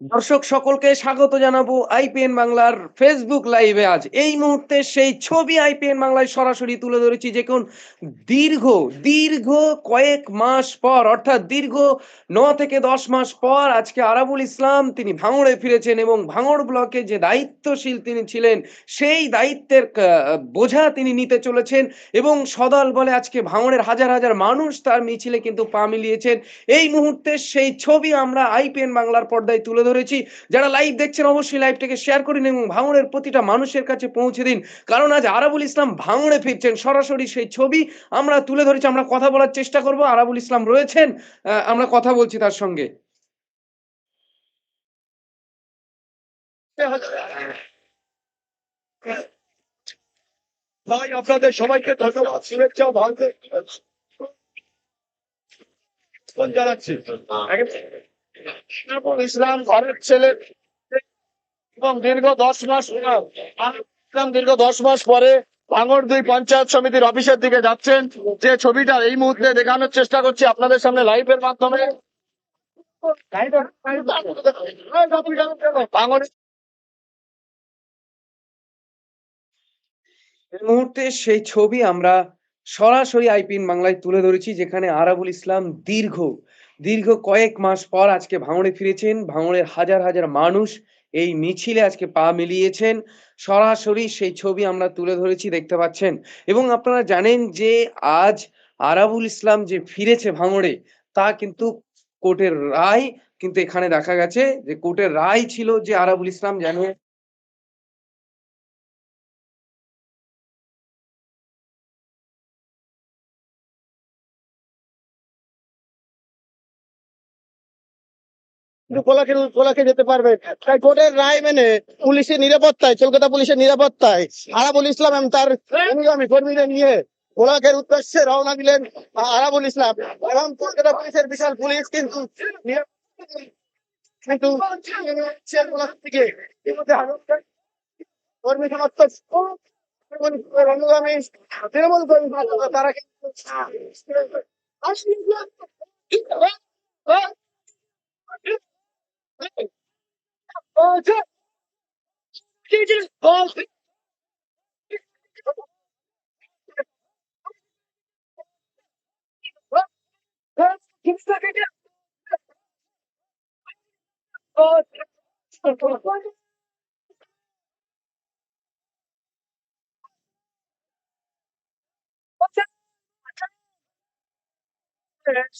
দর্শক সকলকে স্বাগত জানাব আইপিএন বাংলার ফেসবুক লাইভে আজ এই মুহূর্তে সেই ছবি আইপিএন বাংলায় সরাসরি তুলে ধরেছি যে কোন দীর্ঘ দীর্ঘ কয়েক মাস পর, অর্থাৎ দীর্ঘ ন থেকে দশ মাস পর আজকে আরাবুল ইসলাম তিনি ভাঙড়ে ফিরেছেন এবং ভাঙড় ব্লকে যে দায়িত্বশীল তিনি ছিলেন, সেই দায়িত্বের বোঝা তিনি নিতে চলেছেন এবং সদল বলে আজকে ভাঙড়ের হাজার হাজার মানুষ তার মিছিলে কিন্তু পা মিলিয়েছেন। এই মুহূর্তে সেই ছবি আমরা আইপিএন বাংলার পর্দায় তুলে ধরেছি। যারা লাইভ দেখছেন, অবশ্যই লাইভটাকে শেয়ার করুন এবং ভাঙড়ের প্রতিটা মানুষের কাছে পৌঁছে দিন। কারণ আজ আরাবুল ইসলাম ভাঙড়ে ফিরছেন। সরাসরি সেই ছবি আমরা তুলে ধরেছি, আমরা কথা বলার চেষ্টা করব। আরাবুল ইসলাম রয়েছেন আমরা কথা বলছি তার সঙ্গে। ভাই, আপনাদের সবাইকে ধন্যবাদ। শুভেচ্ছা, ভালো জানাচ্ছি ইসলাম ঘরের ছেলে এবং দীর্ঘ দশ মাস ইসলাম দীর্ঘ দশ মাস পরে ভাঙড় দুই পঞ্চায়েত সমিতির অফিসের দিকে যাচ্ছেন। যে ছবিটা এই মুহূর্তে দেখানোর চেষ্টা করছি আপনাদের সামনে লাইভের মাধ্যমে। এই মুহূর্তে সেই ছবি আমরা সরাসরি আইপিএন বাংলায় তুলে ধরেছি, যেখানে আরাবুল ইসলাম দীর্ঘ দীর্ঘ কয়েক মাস পর আজকে ভাঙড়ে ফিরেছেন। ভাঙড়ের হাজার হাজার মানুষ এই মিছিলে আজকে পা মিলিয়েছেন। সরাসরি সেই ছবি আমরা তুলে ধরেছি, দেখতে পাচ্ছেন। এবং আপনারা জানেন যে আজ আরাবুল ইসলাম যে ফিরেছে ভাঙড়ে, তা কিন্তু কোর্টের রায়, কিন্তু এখানে দেখা গেছে যে কোর্টের রায় ছিল যে আরাবুল ইসলাম যেন কোলাকে কোলাকে যেতে পারবে। তাই কোর্টের রায় মেনে পুলিশের নিরাপত্তায় কলকাতা পুলিশের নিরাপত্তায় আরাবুল ইসলাম এবং তার অনুগামী কর্মীদের নিয়ে কোলাকের উদ্দেশ্যে রওনা দিলেন আরাবুল ইসলাম। এবং কলকাতা পুলিশের বিশাল পুলিশ কিন্তু কিন্তু থেকে কর্মী সমর্থক অনুগামী তৃণমূল কর্মী তারা কিন্তু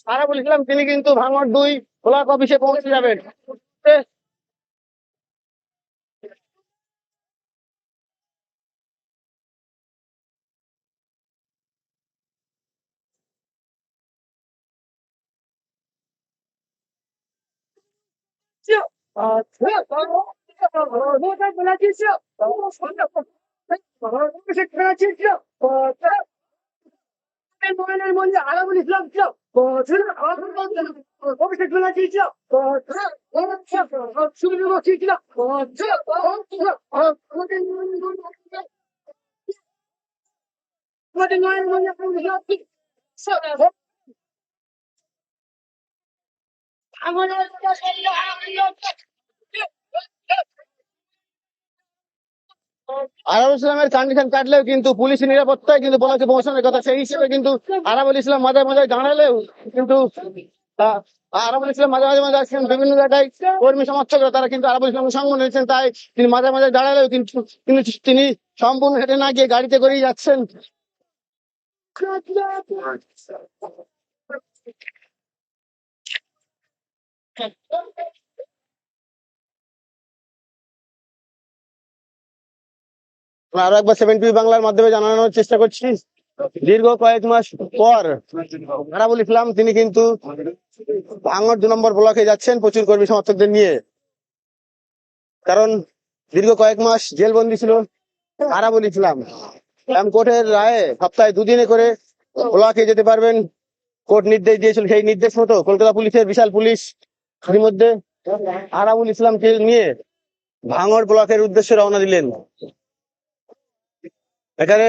সারা বলেছিলাম তিনি কিন্তু ভাঙর দুই ব্লক অফিসে পৌঁছে যাবেন। です。মোবাইলের মধ্যে আলামুল ইসলাম ছিল অভিষেক ব্যানার্জি ছিল সুবিধা বক্সি ছিল আরাবুল ইসলামের কন্ডিশন কাটলেও কিন্তু পুলিশের নিরাপত্তায় কিন্তু বলাকে পৌঁছানোর কথা, সেই হিসেবে কিন্তু আরাবুল ইসলাম মাঝে মাঝে দাঁড়ালেও কিন্তু আরাবুল ইসলাম মাঝে মাঝে মাঝে আসছেন বিভিন্ন জায়গায় কর্মী সমর্থকরা, তারা কিন্তু আরাবুল ইসলামের সঙ্গ নিয়েছেন তাই তিনি মাঝে মাঝে দাঁড়ালেও কিন্তু কিন্তু তিনি সম্পূর্ণ হেঁটে না গিয়ে গাড়িতে করেই যাচ্ছেন। আমরা আরও একবার সেভেন টিভি বাংলার মাধ্যমে জানানোর চেষ্টা করছি। দীর্ঘ কয়েক মাস পর আরাবুল ইসলাম তিনি কিন্তু ভাঙর দু নম্বর ব্লকে যাচ্ছেন প্রচুর কর্মী সমর্থকদের নিয়ে। কারণ দীর্ঘ কয়েক মাস জেলবন্দি ছিল আরাবুল ইসলাম কোর্টের রায়ে সপ্তাহে দুদিনে করে ব্লকে যেতে পারবেন। কোর্ট নির্দেশ দিয়েছিল, সেই নির্দেশ মতো কলকাতা পুলিশের বিশাল পুলিশ ইতিমধ্যে আরাবুল ইসলামকে নিয়ে ভাঙর ব্লকের উদ্দেশ্যে রওনা দিলেন। এখানে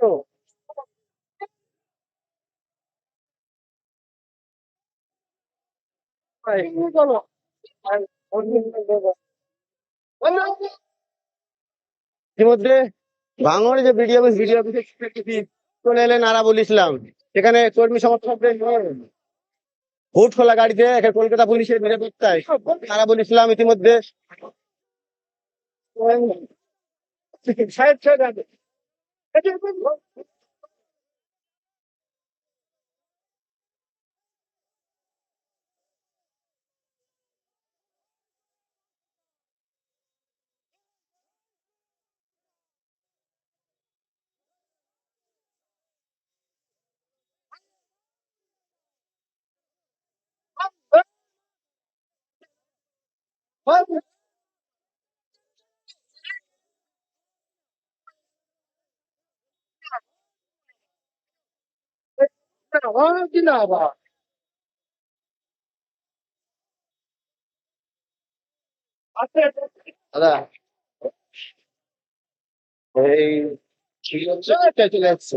そう。はい。はい、で ভাঙড়ে যে বিডিও অফিস বিডিও অফিসে চলে এলেন আরাবুল ইসলাম সেখানে কর্মী সমর্থকদের হুট খোলা গাড়িতে এখানে কলকাতা পুলিশের নিরাপত্তায় আরাবুল ইসলাম ইতিমধ্যে। দাদা এই ঠিক আছে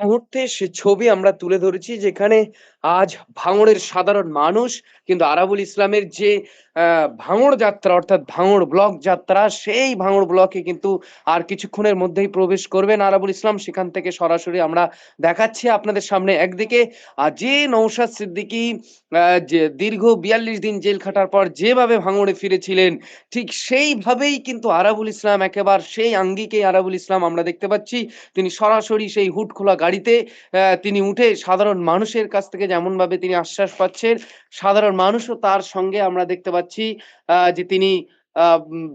মুহূর্তে সে ছবি আমরা তুলে ধরেছি যেখানে আজ ভাঙড়ের সাধারণ মানুষ, কিন্তু আরাবুল ইসলামের যে ভাঙড় যাত্রা, অর্থাৎ ভাঙড় ব্লক যাত্রা, সেই ভাঙড় ব্লকে কিন্তু আর কিছুক্ষণের মধ্যেই প্রবেশ করবেন আরাবুল ইসলাম। সেখান থেকে সরাসরি আমরা দেখাচ্ছি আপনাদের সামনে একদিকে। আর যে নৌশাদ সিদ্দিকী যে দীর্ঘ বিয়াল্লিশ দিন জেল খাটার পর যেভাবে ভাঙড়ে ফিরেছিলেন, ঠিক সেইভাবেই কিন্তু আরাবুল ইসলাম একেবারে সেই আঙ্গিকে আরাবুল ইসলাম আমরা দেখতে পাচ্ছি। তিনি সরাসরি সেই হুট খোলা গাড়িতে তিনি উঠে সাধারণ মানুষের কাছ থেকে যেমন ভাবে তিনি আশ্বাস পাচ্ছেন, সাধারণ মানুষও তার সঙ্গে আমরা দেখতে পাচ্ছি। আহ, যে তিনি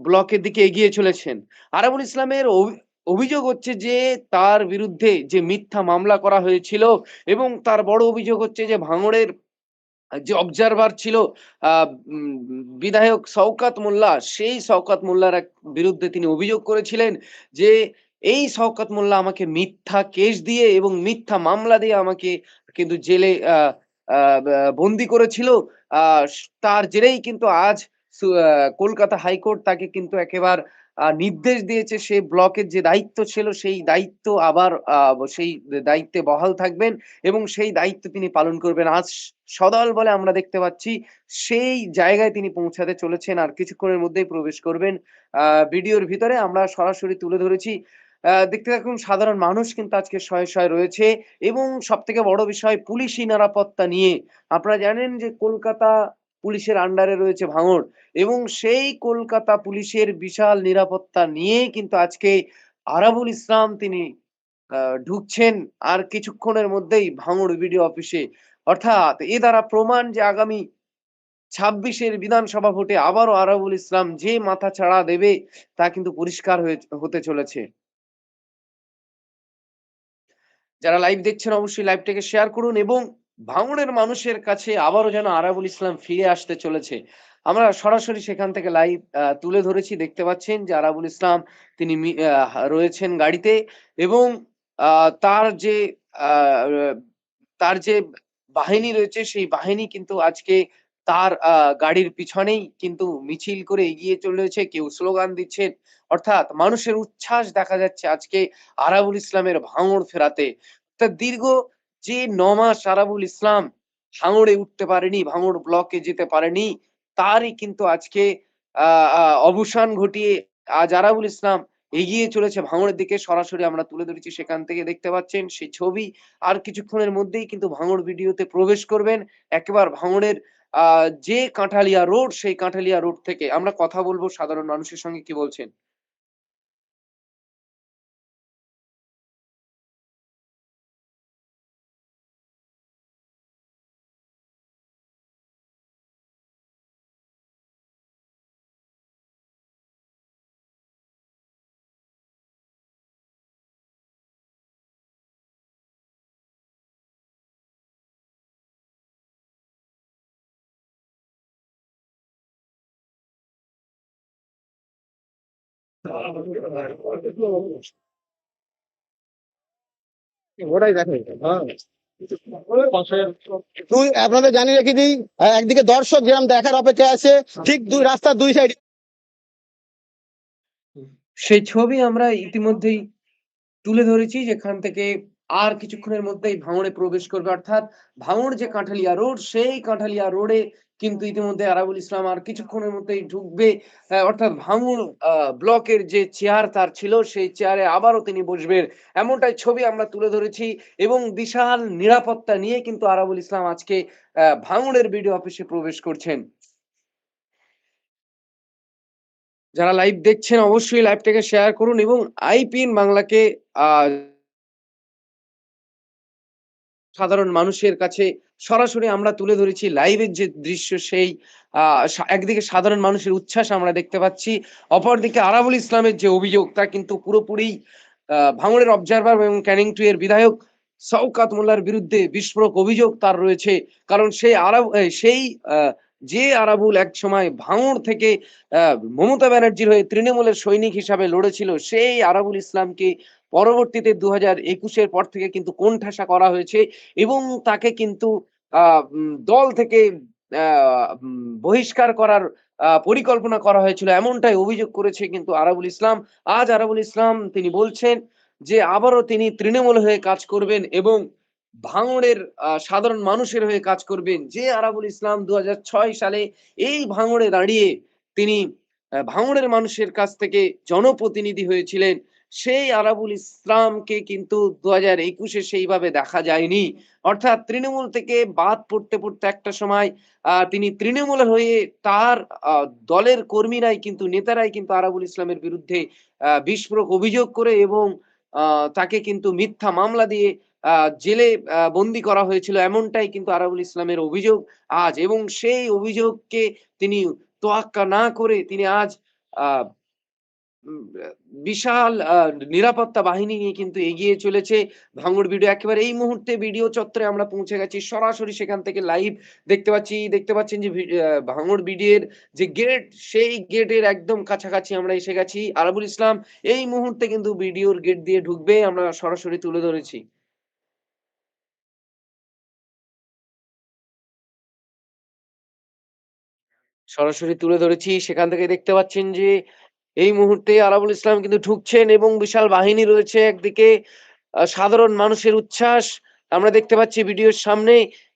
ব্লকের দিকে এগিয়ে চলেছেন। আরাবুল ইসলামের অভি- অভিযোগ হচ্ছে যে তার বিরুদ্ধে যে মিথ্যা মামলা করা হয়েছিল এবং তার বড় অভিযোগ হচ্ছে যে ভাঙড়ের যে অবজারভার ছিল বিধায়ক শওকাত মোল্লা সেই শওকাত মোল্লার এক বিরুদ্ধে তিনি অভিযোগ করেছিলেন যে এই শওকত মোল্লা আমাকে মিথ্যা কেস দিয়ে এবং মিথ্যা মামলা দিয়ে আমাকে কিন্তু জেলে আহ, বন্দি করেছিল তার জেরেই কিন্তু আজ কলকাতা হাইকোর্ট তাকে কিন্তু একেবারে নির্দেশ দিয়েছে সে ব্লকের যে দায়িত্ব ছিল সেই দায়িত্ব আবার সেই দায়িত্বে বহাল থাকবেন এবং সেই দায়িত্ব তিনি পালন করবেন। আজ সদল বলে আমরা দেখতে পাচ্ছি, সেই জায়গায় তিনি পৌঁছাতে চলেছেন আর কিছুক্ষণের মধ্যেই প্রবেশ করবেন। ভিডিওর ভিতরে আমরা সরাসরি তুলে ধরেছি দেখতে থাকুন, সাধারণ মানুষ কিন্তু আজকে শয়ে শয়ে রয়েছে এবং সব থেকে বড় বিষয়, পুলিশি নিরাপত্তা নিয়ে। আপনারা জানেন যে কলকাতা পুলিশের আন্ডারে রয়েছে ভাঙড় এবং সেই কলকাতা পুলিশের বিশাল নিরাপত্তা নিয়ে কিন্তু আজকে আরাবুল ইসলাম তিনি ঢুকছেন আর কিছুক্ষণের মধ্যেই ভাঙড় বিডিও অফিসে। অর্থাৎ এ দ্বারা প্রমাণ যে আগামী ছাব্বিশের বিধানসভা ভোটে আবারও আরাবুল ইসলাম যে মাথা ছাড়া দেবে তা কিন্তু পরিষ্কার হয়ে, হতে চলেছে। যারা লাইভ দেখছেন, অবশ্যই লাইভটাকে শেয়ার করুন এবং ভাঙড়ের মানুষের কাছে আবারও যেন আরাবুল ইসলাম ফিরে আসতে চলেছে। আমরা সরাসরি সেখান থেকে লাইভ তুলে ধরেছি। দেখতে পাচ্ছেন যে আরাবুল ইসলাম তিনি রয়েছেন গাড়িতে এবং তার যে তার যে বাহিনী রয়েছে, সেই বাহিনী কিন্তু আজকে তার গাড়ির পিছনেই কিন্তু মিছিল করে এগিয়ে চলেছে, কেউ স্লোগান দিচ্ছেন। অর্থাৎ মানুষের উচ্ছ্বাস দেখা যাচ্ছে আজকে আরাবুল ইসলামের ভাঙড় ফেরাতে। তা দীর্ঘ যে ন মাস আরাবুল ইসলাম ভাঙড়ে উঠতে পারেনি, ভাঙড় ব্লকে যেতে পারেনি, তারই কিন্তু আজকে অবসান ঘটিয়ে আজ আরাবুল ইসলাম এগিয়ে চলেছে ভাঙড়ের দিকে। সরাসরি আমরা তুলে ধরেছি, সেখান থেকে দেখতে পাচ্ছেন সেই ছবি। আর কিছুক্ষণের মধ্যেই কিন্তু ভাঙড় ভিডিওতে প্রবেশ করবেন। একেবারে ভাঙড়ের যে কাঁঠালিয়া রোড, সেই কাঁঠালিয়া রোড থেকে আমরা কথা বলব সাধারণ মানুষের সঙ্গে, কি বলছেন? ওটাই দেখে তুই আপনাদের রেখে দিই একদিকে দর্শক যেরকম দেখার অপেক্ষা আছে, ঠিক দুই দুই সাইড সেই ছবি আমরা ইতিমধ্যেই তুলে ধরেছি, যেখান থেকে আর কিছুক্ষণের মধ্যেই ভাঙড়ে প্রবেশ করবে। অর্থাৎ ভাঙড় যে কাঁঠালিয়া রোড, সেই কাঁঠালিয়া রোডে কিন্তু ইতিমধ্যে আরাবুল ইসলাম আর কিছুক্ষণের মধ্যেই ঢুকবে অর্থাৎ আহ, ব্লকের যে চেয়ার তার ছিল সেই চেয়ারে আবারও তিনি বসবেন। এমনটাই ছবি আমরা তুলে ধরেছি এবং বিশাল নিরাপত্তা নিয়ে কিন্তু আরাবুল ইসলাম আজকে আহ, ভাঙড়ের বিডিও অফিসে প্রবেশ করছেন। যারা লাইভ দেখছেন অবশ্যই লাইভটাকে শেয়ার করুন এবং আইপিএন বাংলাকে আহ সাধারণ মানুষের কাছে সরাসরি আমরা তুলে ধরেছি লাইভের যে দৃশ্য সেই, আহ একদিকে সাধারণ মানুষের উচ্ছ্বাস আমরা দেখতে পাচ্ছি, অপরদিকে আরাবুল ইসলামের যে অভিযোগ, তা কিন্তু পুরোপুরি ভাঙড়ের অবজারভার এবং ক্যানিং টু এর বিধায়ক শওকাত মোল্লার বিরুদ্ধে বিস্ফোরক অভিযোগ তার রয়েছে। কারণ সেই আরাব সেই যে আরাবুল এক সময় ভাঙড় থেকে মমতা ব্যানার্জির হয়ে তৃণমূলের সৈনিক হিসাবে লড়েছিল, সেই আরাবুল ইসলামকে পরবর্তীতে দু হাজার একুশের পর থেকে কিন্তু কোণঠাসা করা হয়েছে এবং তাকে কিন্তু দল থেকে বহিষ্কার করার পরিকল্পনা করা হয়েছিল। এমনটাই অভিযোগ করেছে কিন্তু আরাবুল ইসলাম। আজ আরাবুল ইসলাম তিনি বলছেন যে আবারও তিনি তৃণমূল হয়ে কাজ করবেন এবং ভাঙড়ের সাধারণ মানুষের হয়ে কাজ করবেন। যে আরাবুল ইসলাম দু হাজার ছয় সালে এই ভাঙড়ে দাঁড়িয়ে তিনি ভাঙড়ের মানুষের কাছ থেকে জনপ্রতিনিধি হয়েছিলেন। সেই আরাবুল ইসলামকে কিন্তু দু হাজার একুশে সেইভাবে দেখা যায়নি। অর্থাৎ তৃণমূল থেকে বাদ পড়তে পড়তে একটা সময় তিনি তৃণমূল হয়ে তার দলের কর্মীরাই কিন্তু, নেতারাই কিন্তু আরাবুল ইসলামের বিরুদ্ধে বিস্ফোরক অভিযোগ করে এবং তাকে কিন্তু মিথ্যা মামলা দিয়ে জেলে বন্দি করা হয়েছিল। এমনটাই কিন্তু আরাবুল ইসলামের অভিযোগ আজ এবং সেই অভিযোগকে তিনি তোয়াক্কা না করে তিনি আজ বিশাল নিরাপত্তা বাহিনী নিয়ে কিন্তু এগিয়ে চলেছে ভাঙড় ভিডিও একেবারে এই মুহূর্তে ভিডিও চত্বরে আমরা পৌঁছে গেছি। সরাসরি সেখান থেকে লাইভ দেখতে পাচ্ছি, দেখতে পাচ্ছেন যে ভাঙড় ভিডিওর যে গেট, সেই গেটের একদম কাছাকাছি আমরা এসে গেছি। আরাবুল ইসলাম, এই মুহূর্তে কিন্তু ভিডিওর গেট দিয়ে ঢুকবে, আমরা সরাসরি তুলে ধরেছি। সরাসরি তুলে ধরেছি। সেখান থেকে দেখতে পাচ্ছেন যে এই মুহূর্তে আরাবুল ইসলাম কিন্তু ঢুকছেন এবং বিশাল বাহিনী রয়েছে একদিকে সাধারণ মানুষের উচ্ছ্বাস। আমরা দেখতে পাচ্ছি ভিডিওর সামনে,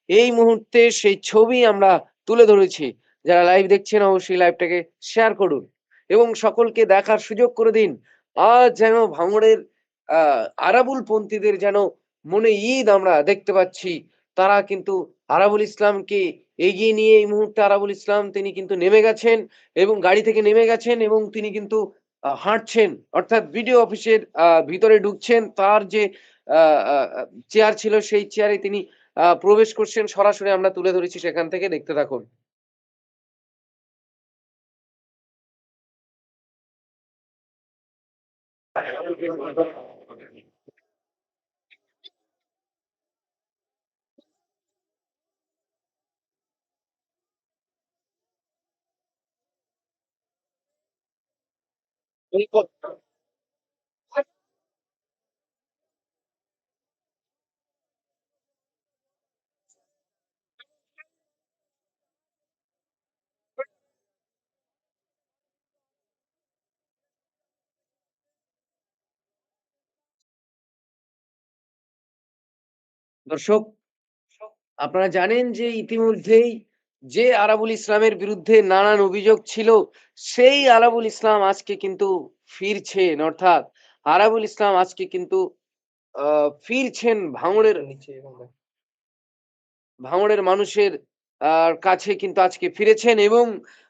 এই মুহূর্তে সেই ছবি আমরা তুলে ধরেছি। যারা লাইভ দেখছেন অবশ্যই লাইভটাকে শেয়ার করুন এবং সকলকে দেখার সুযোগ করে দিন। আজ যেন ভাঙড়ের, আহ আরাবুল পন্থীদের যেন মনে ঈদ আমরা দেখতে পাচ্ছি, তারা কিন্তু আরাবুল ইসলামকে এগিয়ে নিয়ে এই মুহূর্তে আরাবুল ইসলাম তিনি কিন্তু নেমে গেছেন এবং গাড়ি থেকে নেমে গেছেন এবং তিনি কিন্তু হাঁটছেন। অর্থাৎ বিডিও অফিসের ভিতরে ঢুকছেন। তার যে চেয়ার ছিল সেই চেয়ারে তিনি প্রবেশ করছেন। সরাসরি আমরা তুলে ধরেছি সেখান থেকে। দেখতে থাকুন। দর্শক আপনারা জানেন যে ইতিমধ্যেই যে আরাবুল ইসলামের বিরুদ্ধে নানান অভিযোগ ছিল সেই আরাবুল ইসলাম আজকে কিন্তু ফিরছেন অর্থাৎ আরাবুল ইসলাম আজকে কিন্তু আহ, ফিরছেন ভাঙড়ের ভাঙড়ের মানুষের কাছে কিন্তু আজকে ফিরেছেন এবং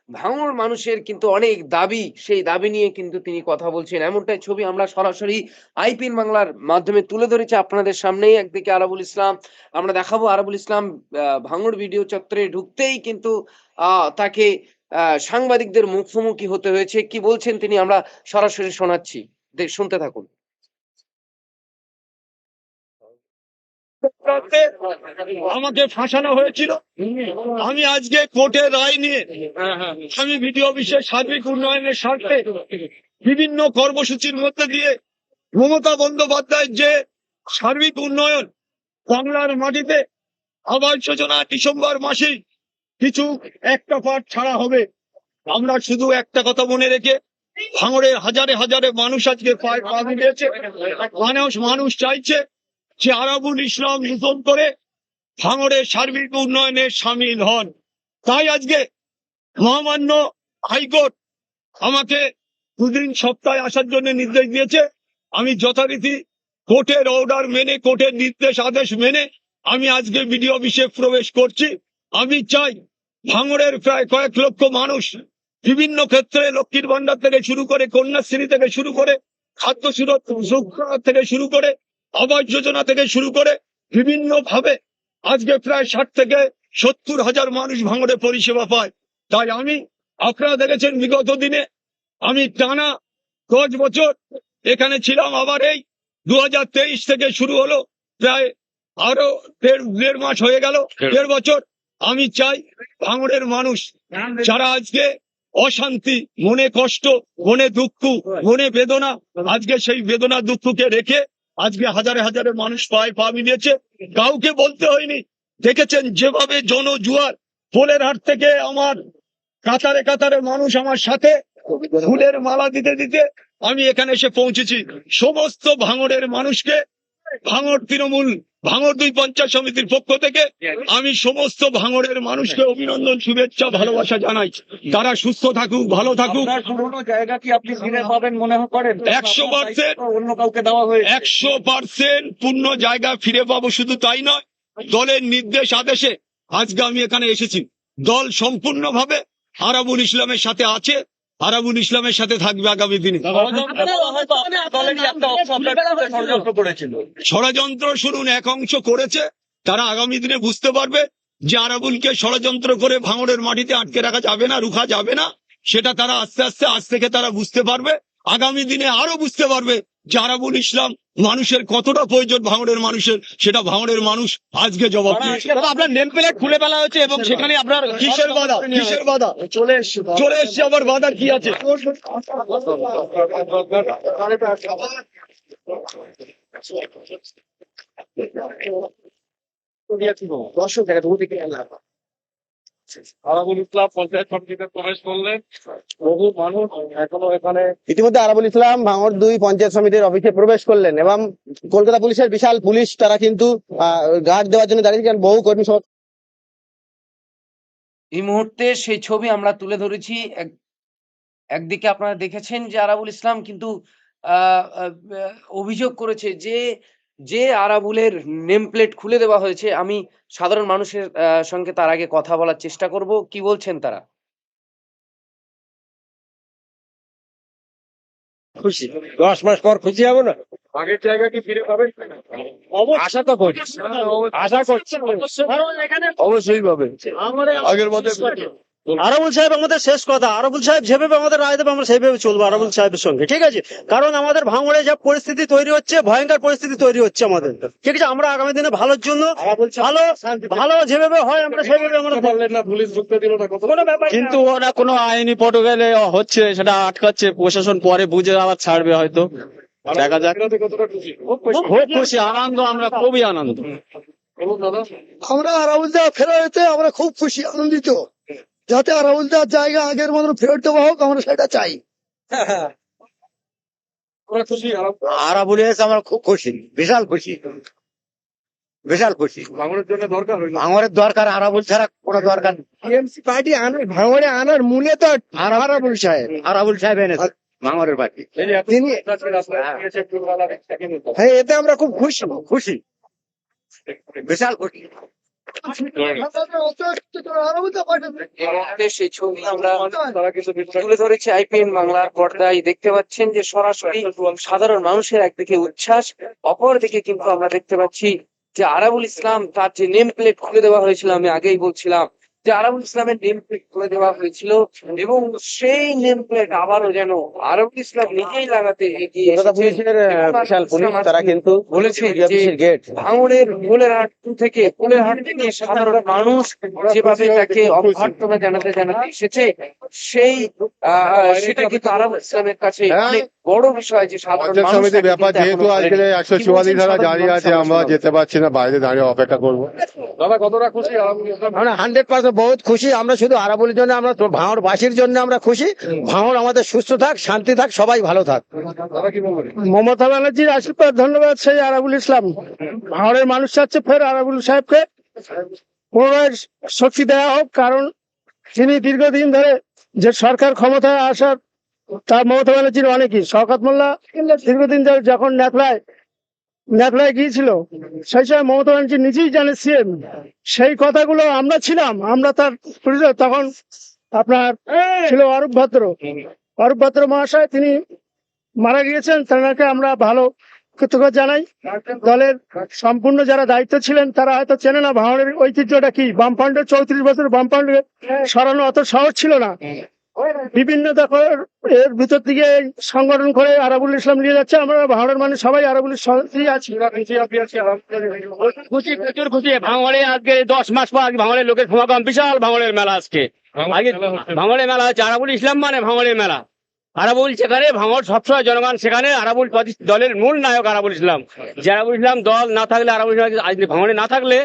ভাঙর মানুষের কিন্তু অনেক দাবি, সেই দাবি নিয়ে কিন্তু তিনি কথা বলছেন। এমনটাই ছবি আমরা সরাসরি আইপিএন বাংলার মাধ্যমে তুলে ধরেছি আপনাদের সামনেই। একদিকে আরাবুল ইসলাম, আমরা দেখাবো আরাবুল ইসলাম ভাঙড় ভিডিও চত্বরে ঢুকতেই কিন্তু তাকে সাংবাদিকদের মুখোমুখি হতে হয়েছে। কি বলছেন তিনি আমরা সরাসরি শোনাচ্ছি। শুনতে থাকুন। রাতে আমাকে ফাঁসানো হয়েছিল। আমি আজকে কোর্টের রায় নিয়ে আমি ভিডিও অফিসের সার্বিক উন্নয়নের স্বার্থে বিভিন্ন কর্মসূচির মধ্যে দিয়ে মমতা বন্দ্যোপাধ্যায়ের যে সার্বিক উন্নয়ন বাংলার মাটিতে আবাস যোজনা ডিসেম্বর মাসেই কিছু একটা পাঠ ছাড়া হবে। আমরা শুধু একটা কথা মনে রেখে ভাঙড়ের হাজারে হাজারে মানুষ আজকে পায় পা মিলিয়েছে মানুষ মানুষ চাইছে যে আরাবুল ইসলাম নতুন করে ভাঙড়ের সার্বিক উন্নয়নে সামিল হন। তাই আজকে মহামান্য হাইকোর্ট আমাকে দুদিন সপ্তাহে আসার জন্য নির্দেশ দিয়েছে। আমি যথারীতি কোর্টের অর্ডার মেনে, কোর্টের নির্দেশ, আদেশ মেনে আমি আজকে বিডিও অফিসে প্রবেশ করছি। আমি চাই ভাঙড়ের প্রায় কয়েক লক্ষ মানুষ বিভিন্ন ক্ষেত্রে লক্ষ্মীর ভান্ডার থেকে শুরু করে, কন্যাশ্রী থেকে শুরু করে খাদ্য সুরক্ষা থেকে শুরু করে আবাস যোজনা থেকে শুরু করে বিভিন্ন ভাবে আজকে প্রায় ষাট থেকে সত্তর হাজার মানুষ ভাঙড়ে পরিষেবা পায়। তাই আমি, আপনারা দেখেছেন বিগত দিনে আমি টানা দশ বছর এখানে ছিলাম। আবার এই দু হাজার তেইশ থেকে শুরু হলো, প্রায় আরও দেড় দেড় মাস হয়ে গেল, দেড় বছর আমি চাই ভাঙড়ের মানুষ যারা আজকে অশান্তি, মনে কষ্ট, মনে দুঃখ, মনে বেদনা, আজকে সেই বেদনা, দুঃখকে রেখে আজকে হাজারে হাজারে মানুষ পায় পা মিলিয়েছে। কাউকে বলতে হয়নি। দেখেছেন যেভাবে জন জুয়ার ফুলের হাট থেকে আমার কাতারে কাতারে মানুষ আমার সাথে ফুলের মালা দিতে দিতে আমি এখানে এসে পৌঁছেছি। সমস্ত ভাঙড়ের মানুষকে, ভাঙড় তৃণমূল ভাঙড় দুই পঞ্চায়েত সমিতির পক্ষ থেকে আমি সমস্ত ভাঙরের মানুষকে অভিনন্দন শুভেচ্ছা ভালোবাসা জানাই। তারা সুস্থ থাকুক ভালো থাকুক। পুরোনো জায়গা কি আপনি ফিরে পাবেন মনে করেন? 100% অন্য কাউকে দেওয়া হয়েছে। একশো পার্সেন্ট পূর্ণ জায়গা ফিরে পাবো শুধু তাই নয় দলের নির্দেশ আদেশে আজকে আমি এখানে এসেছি। দল সম্পূর্ণভাবে আরাবুল ইসলামের সাথে আছে। আরাবুল ইসলামের সাথে থাকবে আগামী দিনে। ষড়যন্ত্র শুনুন এক অংশ করেছে তারা আগামী দিনে বুঝতে পারবে যে আরাবুলকে ষড়যন্ত্র করে ভাঙড়ের মাটিতে আটকে রাখা যাবে না রুখা যাবে না সেটা তারা আস্তে আস্তে আজ থেকে তারা বুঝতে পারবে। আগামী দিনে আরও বুঝতে পারবে যে আরাবুল ইসলাম মানুষের কতটা প্রয়োজন ভাঙড়ের মানুষের সেটা ভাঙড়ের মানুষ আজকে জবাব আপনার নেম প্লেট খুলে ফেলা হয়েছে এবং সেখানে আপনার কিসের বাধা? কিসের বাধা? চলে এসছে চলে এসছে আবার বাধার কি আছে? দর্শক দেখা আরাবুল ইসলাম পঞ্চায়েত সমিতিতে প্রবেশ করলেন। বহু মানুষ এখনও এখানে ইতিমধ্যে আরাবুল ইসলাম ভাঙড় দুই পঞ্চায়েত সমিতির অফিসে প্রবেশ করলেন এবং কলকাতা পুলিশের বিশাল পুলিশ তারা কিন্তু গার্ড দেওয়ার জন্য দাঁড়িয়েছেন বহু কর্মী এই মুহূর্তে সেই ছবি আমরা তুলে ধরেছি। এক- একদিকে আপনারা দেখেছেন যে আরাবুল ইসলাম কিন্তু অভিযোগ করেছে যে যে আরাবুলের নেম প্লেট খুলে দেওয়া হয়েছে আমি সাধারণ মানুষের সঙ্গে তার আগে কথা বলার চেষ্টা করব। কি বলছেন তারা? খুশি। দশ মাস পর খুশি হব না? আগের জায়গা কি ফিরে পাবেন? আশা তো করছি। আশা করছি। অবশ্যই। পাবে আগের মধ্যে আরাবুল সাহেব আমাদের শেষ কথা। আরাবুল সাহেব যেভাবে আমাদের রায় দেবে আমরা সেইভাবে চলবো আরাবুল সাহেবের সঙ্গে ঠিক আছে? কারণ আমাদের ভাঙড়ে যা পরিস্থিতি তৈরি হচ্ছে ভয়ঙ্কর পরিস্থিতি তৈরি হচ্ছে আমাদের ঠিক আছে? আমরা আগামী দিনে ভালোর জন্য ভালো ভালো যেভাবে হয় আমরা সেইভাবে আমরা পারলেন না পুলিশ ঢুকতে দিল না কত কোনো ব্যাপার কিন্তু ওরা কোনো আইনি পটুগেলে হচ্ছে সেটা আটকাচ্ছে প্রশাসন পরে বুঝে আবার ছাড়বে হয়তো। দেখা যাক। কতটা খুশি? খুব খুশি। আনন্দ আমরা খুবই আনন্দ আমরা আরাউলদা ফেরতে আমরা খুব খুশি আনন্দিত। যাতে আরাউলদার জায়গা আগের মতন ফেরত দেওয়া হোক আমরা সেটা চাই। আরাবুল খুব খুশি বিশাল খুশি। বিশাল খুশি। ভাঙড়ের জন্য দরকার হইল। দরকার আরাবুল ছাড়া কোনো দরকার টিএমসি পার্টি আনার ভাঙড়ে আনার মূলে তো আরাবুল সাহেব। আরাবুল সাহেব এনেছে পার্টি। তিনি হ্যাঁ এতে আমরা খুব খুশি। খুশি। বিশাল খুশি। সেই ছবি আমরা তুলে ধরেছি আইপিএন বাংলার পর্দায়। দেখতে পাচ্ছেন যে সরাসরি সাধারণ মানুষের একদিকে উচ্ছ্বাস অপরদিকে কিন্তু আমরা দেখতে পাচ্ছি যে আরাবুল ইসলাম তার যে নেম প্লেট খুলে দেওয়া হয়েছিল আমি আগেই বলছিলাম আরাবুল ইসলামের নেম প্লেট খুলে দেওয়া হয়েছিল এবং সেই নেম প্লেট আবারও যেন আরাবুল ইসলাম নিজেই লাগাতে এগিয়ে তারা কিন্তু বলেছে যে ভাঙড়ের ফুলেরহাট থেকে ফুলেরহাট থেকে সাধারণ মানুষ যেভাবে তাকে অভ্যর্থনা জানাতে জানাতে এসেছে সেই আহ, সেটা কিন্তু আরাব ইসলামের কাছে হ্যাঁ। অনেক বড় বিষয় যে সাধারণ সমিতির ব্যাপার যেহেতু আজকে একশো চুয়াল্লিশ ধারা জারি আছে আমরা যেতে পারছি না বাইরে দাঁড়িয়ে অপেক্ষা করব। দাদা কতটা খুশি? আমরা হান্ড্রেড পার্সেন্ট বহুত খুশি আমরা শুধু আরাবলির জন্য আমরা বাসীর জন্য আমরা খুশি। আমাদের সুস্থ থাক শান্তি থাক সবাই ভালো থাক। মমতা ব্যানার্জির আশীর্বাদ ধন্যবাদ সেই আরাবুল ইসলাম। ভাঙড়ের মানুষ চাচ্ছে ফের আরাবুল সাহেবকে পুনরায় শক্তি দেওয়া হোক কারণ তিনি দীর্ঘদিন ধরে যে সরকার ক্ষমতায় আসার তার মমতা ব্যানার্জির অনেকই। শওকত মোল্লা দীর্ঘদিন ধরে যখন নেকলায় নেকলায় গিয়েছিল সেই সময় মমতা ব্যানার্জি নিজেই জানে সিএম। সেই কথাগুলো আমরা ছিলাম আমরা তার তখন আপনার ছিল অরূপ ভদ্র। অরূপ ভদ্র মহাশয় তিনি মারা গিয়েছেন তেনাকে আমরা ভালো কৃতজ্ঞ জানাই। দলের সম্পূর্ণ যারা দায়িত্ব ছিলেন তারা হয়তো চেনে না ভাঙড়ের ঐতিহ্যটা কি? বামফ্রন্টের চৌত্রিশ বছর বামফ্রন্ট সরানো অত সহজ ছিল না। বিভিন্ন দেখো এর ভিতর দিকে সংগঠন করে আরাবুল ইসলাম নিয়ে যাচ্ছে। আমরা ভাঙড়ের মানুষ সবাই আরাবুল আছি। খুশি প্রচুর খুশি। ভাঙড়ে আজকে দশ মাস পর ভাঙড়ের লোকের সমাগম বিশাল ভাঙড়ের মেলা আজকে। আগে ভাঙড়ের মেলা হচ্ছে। আরাবুল ইসলাম মানে ভাঙড়ের মেলা। আরাবুল সেখানে ভাঙড় সবসময় জনগণ সেখানে আরাবুল দলের মূল নায়ক আরাবুল ইসলাম। যে আরাবুল ইসলাম দল না থাকলে আরাবুল ইসলাম ভাঙড়ে না থাকলে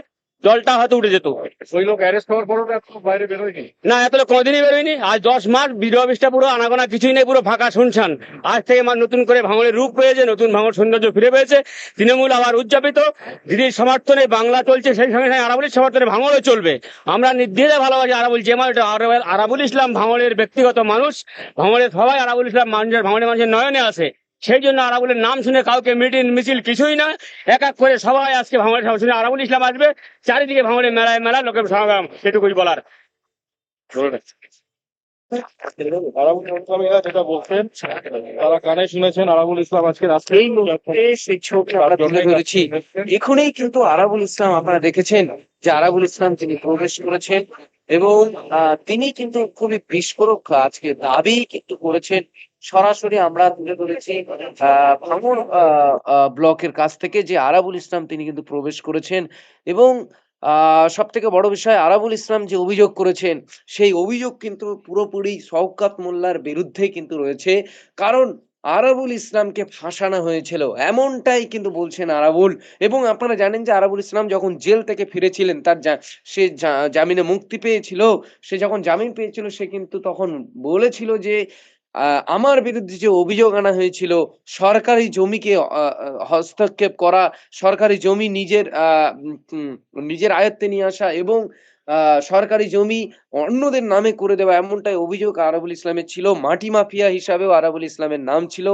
দলটা হয়তো উঠে যেত। ওই লোক অ্যারেস্ট হওয়ার পরও বাইরে বেরোয়নি? না এত লোক কোনোদিনই বেরোয়নি। আজ দশ মাস বিডিও অফিসটা পুরো আনাগোনা কিছুই নেই পুরো ফাঁকা শুনছান আজ থেকে আমার নতুন করে ভাঙড়ের রূপ পেয়েছে নতুন ভাঙড় সৌন্দর্য ফিরে পেয়েছে। তৃণমূল আবার উদযাপিত। দিদির সমর্থনে বাংলা চলছে সেই সঙ্গে সঙ্গে আরাবুলের সমর্থনে ভাঙড়ও চলবে। আমরা নির্দ্বিধায় ভালোবাসি আরাবুল যে মানুষ আরাবুল- ইসলাম ভাঙড়ের ব্যক্তিগত মানুষ ভাঙড়ের সবাই আরাবুল ইসলাম মানুষের ভাঙড়ের মানুষের নয়নে আছে। সেই জন্য আরাবুলের নাম শুনে কাউকে মিটিং মিছিল কিছুই না। এক এক করে সবাই আজকে ভাঙড়ের সব শুনে আরাবুল ইসলাম আসবে। চারিদিকে ভাঙড়ের মেলায় মেলা লোকের সমাগম সেটুকুই বলার। আরাবুল যেটা বলছেন তারা কানে শুনেছেন আরাবুল ইসলাম আজকে এখনই কিন্তু আরাবুল ইসলাম আপনারা দেখেছেন যে আরাবুল ইসলাম তিনি প্রবেশ করেছেন এবং তিনি কিন্তু খুবই বিস্ফোরক আজকে দাবি কিন্তু করেছেন। সরাসরি আমরা তুলে ধরেছি আহ ব্লকের কাছ থেকে যে আরাবুল ইসলাম তিনি কিন্তু প্রবেশ করেছেন এবং সব থেকে বড় বিষয় আরাবুল ইসলাম যে অভিযোগ করেছেন, সেই অভিযোগ কিন্তু পুরোপুরি শওকাত মোল্লার বিরুদ্ধে কিন্তু রয়েছে। কারণ আরাবুল ইসলামকে ফাঁসানো হয়েছিল। এমনটাই কিন্তু বলছেন আরাবুল। এবং আপনারা জানেন যে আরাবুল ইসলাম যখন জেল থেকে ফিরেছিলেন, তার সে জামিনে মুক্তি পেয়েছিল। সে যখন জামিন পেয়েছিল, সে কিন্তু তখন বলেছিল যে আমার বিরুদ্ধে যে অভিযোগ আনা হয়েছিল, সরকারি জমিকে হস্তক্ষেপ করা, সরকারি জমি নিজের নিজের আয়ত্তে নিয়ে আসা এবং সরকারি জমি অন্যদের নামে করে দেওয়া, এমনটাই অভিযোগ আরবুল ইসলামের ছিল। মাটি মাফিয়া হিসাবেও আরবুল ইসলামের নাম ছিল।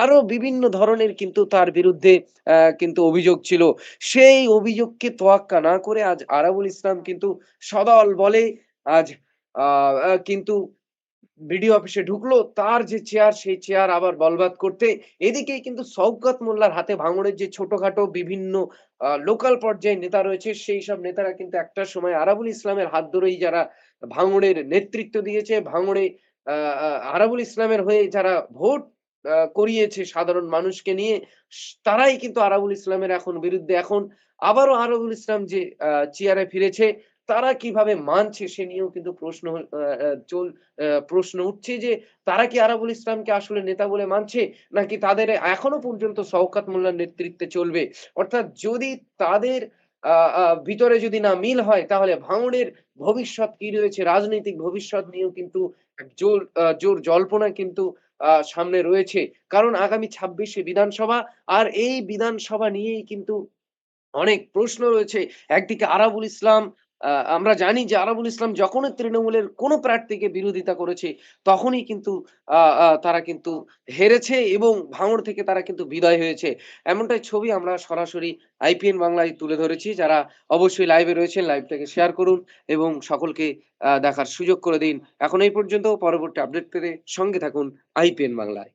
আরও বিভিন্ন ধরনের কিন্তু তার বিরুদ্ধে কিন্তু অভিযোগ ছিল। সেই অভিযোগকে তোয়াক্কা না করে আজ আরবুল ইসলাম কিন্তু সদল বলে আজ কিন্তু বিডিও অফিসে ঢুকলো, তার যে চেয়ার সেই চেয়ার আবার বলবাদ করতে এদিকে কিন্তু শওকত মোল্লার হাতে ভাঙড়ের যে ছোটখাটো বিভিন্ন লোকাল পর্যায়ে নেতা রয়েছে, সেই সব নেতারা কিন্তু একটা সময় আরাবুল ইসলামের হাত ধরেই যারা ভাঙড়ের নেতৃত্ব দিয়েছে, ভাঙড়ে আরাবুল ইসলামের হয়ে যারা ভোট করিয়েছে সাধারণ মানুষকে নিয়ে তারাই কিন্তু আরাবুল ইসলামের এখন বিরুদ্ধে, এখন আবারও আরাবুল ইসলাম যে চেয়ারে ফিরেছে তারা কীভাবে মানছে সে নিয়েও কিন্তু প্রশ্ন চল প্রশ্ন উঠছে যে তারা কি আরাবুল ইসলামকে আসলে নেতা বলে মানছে নাকি তাদের এখনও পর্যন্ত শওকাত মোল্লার নেতৃত্বে চলবে? অর্থাৎ যদি তাদের ভিতরে যদি না মিল হয় তাহলে ভাঙড়ের ভবিষ্যৎ কি রয়েছে? রাজনৈতিক ভবিষ্যৎ নিয়েও কিন্তু জোর জোর জল্পনা কিন্তু সামনে রয়েছে। কারণ আগামী ছাব্বিশে বিধানসভা আর এই বিধানসভা নিয়েই কিন্তু অনেক প্রশ্ন রয়েছে। একদিকে আরাবুল ইসলাম আমরা জানি যে আরাবুল ইসলাম যখনই তৃণমূলের কোনো প্রার্থীকে বিরোধিতা করেছে, তখনই কিন্তু তারা কিন্তু হেরেছে এবং ভাঙড় থেকে তারা কিন্তু বিদায় হয়েছে। এমনটাই ছবি আমরা সরাসরি আইপিএন বাংলায় তুলে ধরেছি। যারা অবশ্যই লাইভে রয়েছেন লাইভটাকে শেয়ার করুন এবং সকলকে দেখার সুযোগ করে দিন। এখন এই পর্যন্ত, পরবর্তী আপডেট পেতে সঙ্গে থাকুন আইপিএন বাংলায়।